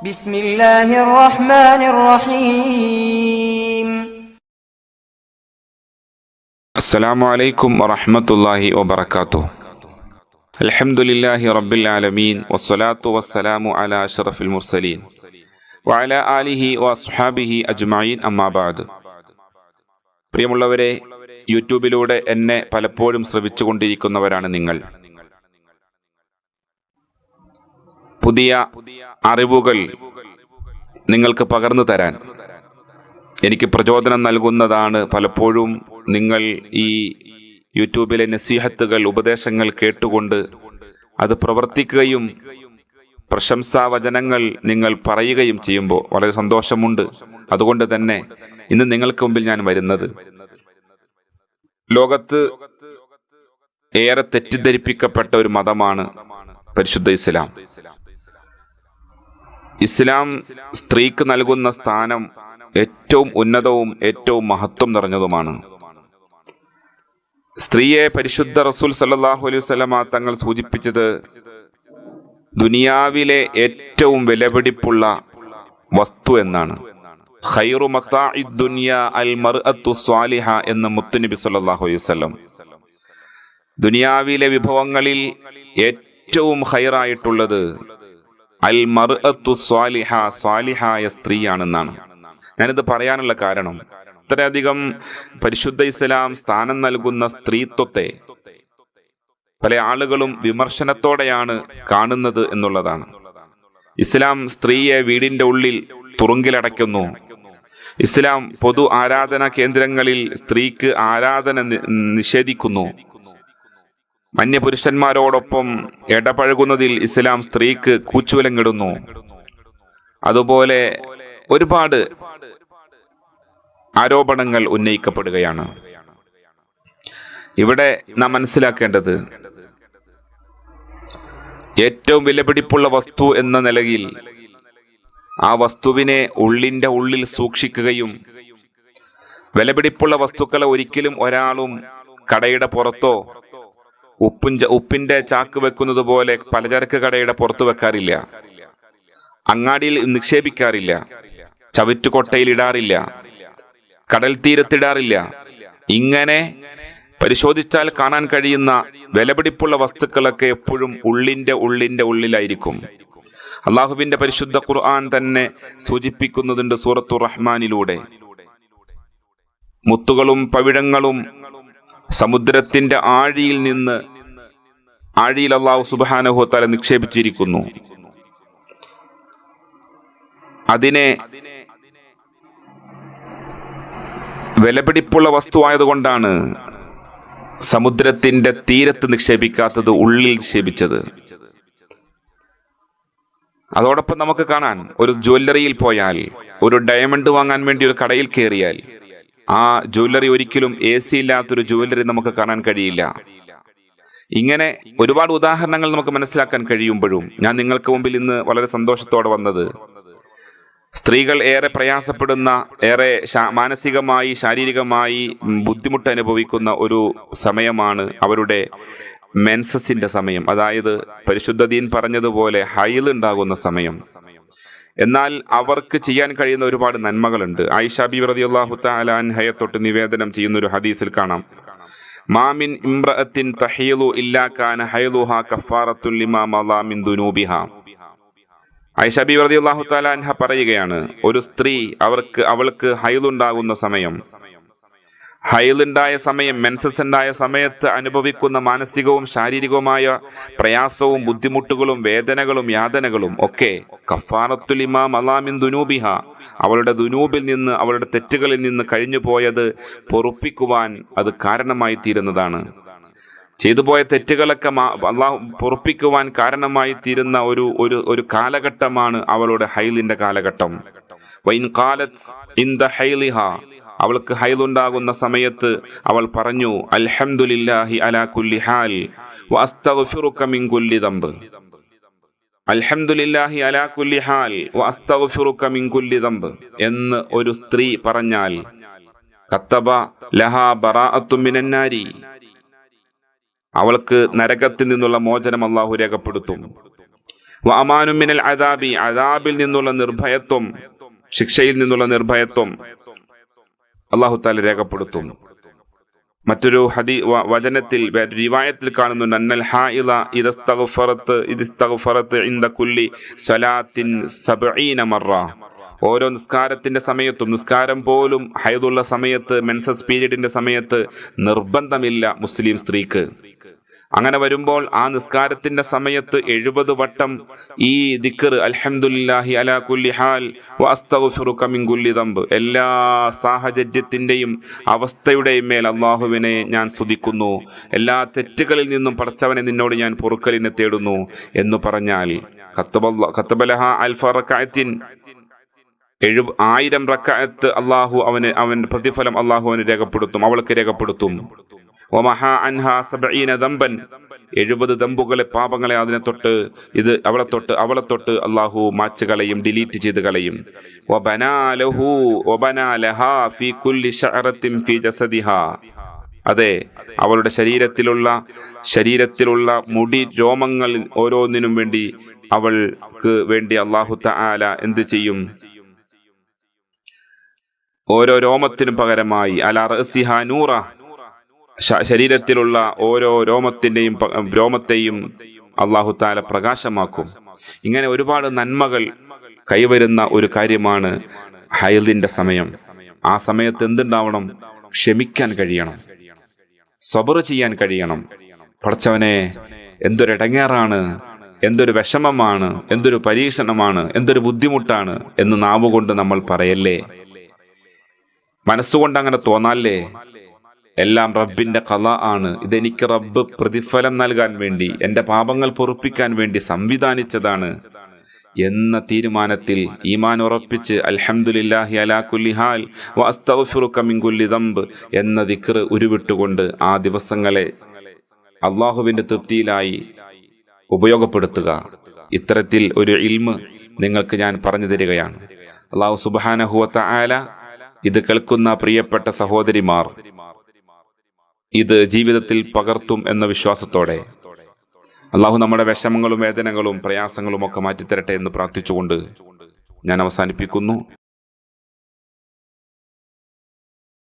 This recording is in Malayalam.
ബിസ്മില്ലാഹിർ റഹ്മാനിർ റഹീം അസ്സലാമു അലൈക്കും വറഹ്മത്തുള്ളാഹി വബറകാതുഹു അൽഹംദുലില്ലാഹി റബ്ബിൽ ആലമീൻ. والصلاة വസ്സലാമു അലാ അഷ്റഫിൽ മുർസലീൻ. വഅലാ ആലിഹി വസ്ഹാബിഹി അജ്മഈൻ. أما بعد പ്രിയമുള്ളവരെ യൂട്യൂബിലൂടെ എന്നെ പലപ്പോഴും ശ്രവിച്ചുകൊണ്ടിരിക്കുന്നവരാണ് നിങ്ങൾ. പുതിയ അറിവുകൾ നിങ്ങൾക്ക് പകർന്നു തരാൻ. എനിക്ക് പ്രചോദനം നൽകുന്നതാണ് പലപ്പോഴും നിങ്ങൾ ഈ യൂട്യൂബിലെ നസീഹത്തുകൾ ഉപദേശങ്ങൾ കേട്ടുകൊണ്ട് അത് പ്രവർത്തിക്കുകയും പ്രശംസാവചനങ്ങൾ നിങ്ങൾ പറയുകയും ചെയ്യുമ്പോൾ വളരെ സന്തോഷമുണ്ട്. അതുകൊണ്ട് തന്നെ ഇന്ന് നിങ്ങൾക്ക് മുമ്പിൽ ഞാൻ വരുന്നത് ലോകത്ത് ഏറെ തെറ്റിദ്ധരിപ്പിക്കപ്പെട്ട ഒരു മതമാണ് പരിശുദ്ധ ഇസ്ലാം. ഇസ്ലാം സ്ത്രീക്ക് നൽകുന്ന സ്ഥാനം ഏറ്റവും ഉന്നതവും ഏറ്റവും മഹത്വം നിറഞ്ഞതുമാണ്. സ്ത്രീയെ പരിശുദ്ധ റസൂൽ സല്ലാഹു അലൈഹി വസല്ലമ തങ്ങൾ സൂചിപ്പിച്ചത് ദുനിയാവിലെ ഏറ്റവും വിലപിടിപ്പുള്ള വസ്തു എന്നാണ്. ഖൈറു അൽ സ്വാലിഹ എന്ന് മുത്തുനബി സല്ലല്ലാഹു അലൈഹി ദുനിയാവിലെ വിഭവങ്ങളിൽ ഏറ്റവും ഹൈറായിട്ടുള്ളത് അൽ മർഅത്തു സ്വാലിഹ സ്വാലിഹായ സ്ത്രീയാണെന്നാണ്. ഞാനിത് പറയാനുള്ള കാരണം ഇത്രയധികം പരിശുദ്ധ ഇസ്ലാം സ്ഥാനം നൽകുന്ന സ്ത്രീത്വത്തെ പല ആളുകളും വിമർശനത്തോടെയാണ് കാണുന്നത് എന്നുള്ളതാണ്. ഇസ്ലാം സ്ത്രീയെ വീടിന്റെ ഉള്ളിൽ തുറുങ്കിലടയ്ക്കുന്നു. ഇസ്ലാം പൊതു ആരാധനാ കേന്ദ്രങ്ങളിൽ സ്ത്രീക്ക് ആരാധന നിഷേധിക്കുന്നു. അന്യപുരുഷന്മാരോടൊപ്പം ഇടപഴകുന്നതിൽ ഇസ്ലാം സ്ത്രീക്ക് കൂച്ചുവിലങ്ങിടുന്നു. അതുപോലെ ഒരുപാട് ആരോപണങ്ങൾ ഉന്നയിക്കപ്പെടുകയാണ്. ഇവിടെ നാം മനസ്സിലാക്കേണ്ടത് ഏറ്റവും വിലപിടിപ്പുള്ള വസ്തു എന്ന നിലയിൽ ആ വസ്തുവിനെ ഉള്ളിന്റെ ഉള്ളിൽ സൂക്ഷിക്കുകയും വിലപിടിപ്പുള്ള വസ്തുക്കളെ ഒരിക്കലും ഒരാളും കടയുടെ പുറത്തോ ഉപ്പും ഉപ്പിന്റെ ചാക്ക് വെക്കുന്നത് പോലെ പലചരക്ക് കടയുടെ പുറത്തു വെക്കാറില്ല. അങ്ങാടിയിൽ നിക്ഷേപിക്കാറില്ല. ചവിറ്റുകൊട്ടയിൽ ഇടാറില്ല. കടൽ തീരത്തിടാറില്ല. ഇങ്ങനെ പരിശോധിച്ചാൽ കാണാൻ കഴിയുന്ന വിലപിടിപ്പുള്ള വസ്തുക്കളൊക്കെ എപ്പോഴും ഉള്ളിന്റെ ഉള്ളിന്റെ ഉള്ളിലായിരിക്കും. അള്ളാഹുവിന്റെ പരിശുദ്ധ ഖുർആൻ തന്നെ സൂചിപ്പിക്കുന്നതുണ്ട് സൂറത്തു റഹ്മാനിലൂടെ മുത്തുകളും പവിഴങ്ങളും സമുദ്രത്തിന്റെ ആഴിയിൽ നിന്ന് ആഴിയിൽ അള്ളാഹു സുബാനഹുത്താല നിക്ഷേപിച്ചിരിക്കുന്നു. അതിനെ വിലപിടിപ്പുള്ള വസ്തുവായതുകൊണ്ടാണ് സമുദ്രത്തിന്റെ തീരത്ത് നിക്ഷേപിക്കാത്തത് ഉള്ളിൽ നിക്ഷേപിച്ചത്. അതോടൊപ്പം നമുക്ക് കാണാൻ ഒരു ജ്വല്ലറിയിൽ പോയാൽ ഒരു ഡയമണ്ട് വാങ്ങാൻ വേണ്ടി ഒരു കടയിൽ കയറിയാൽ ആ ജ്വല്ലറി ഒരിക്കലും എ സി ഇല്ലാത്തൊരു ജ്വല്ലറി നമുക്ക് കാണാൻ കഴിയില്ല. ഇങ്ങനെ ഒരുപാട് ഉദാഹരണങ്ങൾ നമുക്ക് മനസ്സിലാക്കാൻ കഴിയുമ്പോഴും ഞാൻ നിങ്ങൾക്ക് മുമ്പിൽ ഇന്ന് വളരെ സന്തോഷത്തോടെ വന്നത്. സ്ത്രീകൾ ഏറെ പ്രയാസപ്പെടുന്ന ഏറെ മാനസികമായി ശാരീരികമായി ബുദ്ധിമുട്ട് അനുഭവിക്കുന്ന ഒരു സമയമാണ് അവരുടെ മെൻസസിന്റെ സമയം. അതായത് പരിശുദ്ധ ദീൻ പറഞ്ഞതുപോലെ ഹൈൽ ഉണ്ടാകുന്ന സമയം. എന്നാൽ അവർക്ക് ചെയ്യാൻ കഴിയുന്ന ഒരുപാട് നന്മകളുണ്ട്. ആയിഷ ബി തആല അൻഹയെ തൊട്ട് നിവേദനം ചെയ്യുന്ന ഒരു ഹദീസിൽ കാണാം. മാമിൻ ഇംറഅത്തിൻ തഹീലു ഇല്ലാ കാന ഹൈലുഹാ കഫാറത്തുൽ ലിമാ മളാ മിൻ ദുനൂബിഹാ. ഐഷ ബി റളിയല്ലാഹു തആല അൻഹ പറയുകയാണ് ഒരു സ്ത്രീ അവർക്ക് അവൾക്ക് ഹൈലുണ്ടാകുന്ന സമയം ഹൈലുണ്ടായ സമയം മെൻസസ് ഉണ്ടായ സമയത്ത് അനുഭവിക്കുന്ന മാനസികവും ശാരീരികവുമായ പ്രയാസവും ബുദ്ധിമുട്ടുകളും വേദനകളും യാതനകളും ഒക്കെ കഫാറത്തുൽ ഇമാം അലാമിൻ ദുനൂബിഹ അവളുടെ ദുനൂബിൽ നിന്ന് അവളുടെ തെറ്റുകളിൽ നിന്ന് കഴിഞ്ഞു പോയത് പൊറുപ്പിക്കുവാൻ അത് കാരണമായി തീരുന്നതാണ്. ചെയ്തുപോയ തെറ്റുകളൊക്കെ മാ- അള്ളാഹു പൊറുപ്പിക്കുവാൻ കാരണമായി തീരുന്ന ഒരു ഒരു ഒരു കാലഘട്ടമാണ് അവളുടെ ഹൈലിന്റെ കാലഘട്ടം. വൈൻ കാലത്ത് ദ ഹൈലിഹ അവൾക്ക് ഹൈലുണ്ടാകുന്ന സമയത്ത് അവൾ പറഞ്ഞു അൽഹംദുലില്ലാഹി അലാ കുല്ലി ഹാൽ മിൻ കുല്ലി ദംബ്. അൽഹംദുലില്ലാഹി അലാ കുല്ലി ഹാൽ മിൻ കുല്ലി ദംബ്. എന്ന് ഒരു സ്ത്രീ പറഞ്ഞാൽ കത്തബ ലഹാ ബറാഅത്തു മിനന്നാരി അവൾക്ക് നരകത്തിൽ നിന്നുള്ള മോചനം അള്ളാഹു രേഖപ്പെടുത്തും. വ അമാനും മിനൽ അദാബി അദാബിൽ നിന്നുള്ള നിർഭയത്വം ശിക്ഷയിൽ നിന്നുള്ള നിർഭയത്വം. അള്ളാഹു താല രേഖപ്പെടുത്തും. മറ്റൊരു ഹദി വചനത്തിൽ റിവായത്തിൽ കാണുന്നുണ്ട് അന്നൽ ഇൻദ കുല്ലി ഓരോ നിസ്കാരത്തിന്റെ സമയത്തും നിസ്കാരം പോലും ഹൈദുള്ള സമയത്ത് മെൻസസ് പീരീഡിന്റെ സമയത്ത് നിർബന്ധമില്ല മുസ്ലിം സ്ത്രീക്ക്. അങ്ങനെ വരുമ്പോൾ ആ നിസ്കാരത്തിന്റെ സമയത്ത് എഴുപത് വട്ടം ഈ ദിക്കർ അൽഹംദുലില്ലാഹി അലാ കുല്ലി ഹാൽ ദംബ് എല്ലാ സാഹചര്യത്തിന്റെയും അവസ്ഥയുടെയും മേൽ അള്ളാഹുവിനെ ഞാൻ സ്തുതിക്കുന്നു. എല്ലാ തെറ്റുകളിൽ നിന്നും പടച്ചവനെ നിന്നോട് ഞാൻ പൊറുക്കലിനെ തേടുന്നു എന്ന് പറഞ്ഞാൽ കത്തബലഹ അൽഫ റക്അത്തിൻ എഴു ആയിരം റക്കായത്ത് അള്ളാഹു അവന് അവൻ പ്രതിഫലം അള്ളാഹു അവന് രേഖപ്പെടുത്തും അവൾക്ക് രേഖപ്പെടുത്തും. എഴുപത് ദമ്പുകളെ പാപങ്ങളെ അതിനെ തൊട്ട് ഇത് അവളെ തൊട്ട് അവളെ തൊട്ട് അള്ളാഹു മാച്ച് കളയും ഡിലീറ്റ് ചെയ്ത് കളയും. അതെ അവളുടെ ശരീരത്തിലുള്ള ശരീരത്തിലുള്ള മുടി രോമങ്ങൾ ഓരോന്നിനും വേണ്ടി അവൾക്ക് വേണ്ടി അള്ളാഹു താല എന്ത് ചെയ്യും? ഓരോ രോമത്തിനും പകരമായി അല നൂറ. ശരീരത്തിലുള്ള ഓരോ രോമത്തിന്റെയും രോമത്തെയും അള്ളാഹു താല പ്രകാശമാക്കും. ഇങ്ങനെ ഒരുപാട് നന്മകൾ കൈവരുന്ന ഒരു കാര്യമാണ് ഹൈദിന്റെ സമയം. ആ സമയത്ത് എന്തുണ്ടാവണം? ക്ഷമിക്കാൻ കഴിയണം. സ്വബർ ചെയ്യാൻ കഴിയണം. പഠിച്ചവനെ എന്തൊരു ഇടങ്ങേറാണ് എന്തൊരു വിഷമമാണ് എന്തൊരു പരീക്ഷണമാണ് എന്തൊരു ബുദ്ധിമുട്ടാണ് എന്ന് നാവുകൊണ്ട് നമ്മൾ പറയല്ലേ? മനസ്സുകൊണ്ട് അങ്ങനെ തോന്നാല്ലേ? എല്ലാം റബ്ബിന്റെ കഥ ആണ്. ഇതെനിക്ക് റബ്ബ് പ്രതിഫലം നൽകാൻ വേണ്ടി എന്റെ പാപങ്ങൾ പൊറുപ്പിക്കാൻ വേണ്ടി സംവിധാനിച്ചതാണ് എന്ന തീരുമാനത്തിൽ ഈമാൻ ഉറപ്പിച്ച് അൽഹംദുലില്ലാഹി അലാ എന്ന ദിക്ർ ഉരുവിട്ടുകൊണ്ട് ആ ദിവസങ്ങളെ അള്ളാഹുവിന്റെ തൃപ്തിയിലായി ഉപയോഗപ്പെടുത്തുക. ഇത്തരത്തിൽ ഒരു ഇൽമ് നിങ്ങൾക്ക് ഞാൻ പറഞ്ഞു തരികയാണ്. അള്ളാഹു സുബാനഹുവത്ത ഇത് കേൾക്കുന്ന പ്രിയപ്പെട്ട സഹോദരിമാർ ഇത് ജീവിതത്തിൽ പകർത്തും എന്ന വിശ്വാസത്തോടെ. അള്ളാഹു നമ്മുടെ വിഷമങ്ങളും വേദനകളും പ്രയാസങ്ങളും ഒക്കെ മാറ്റിത്തരട്ടെ എന്ന് പ്രാർത്ഥിച്ചുകൊണ്ട് ഞാൻ അവസാനിപ്പിക്കുന്നു.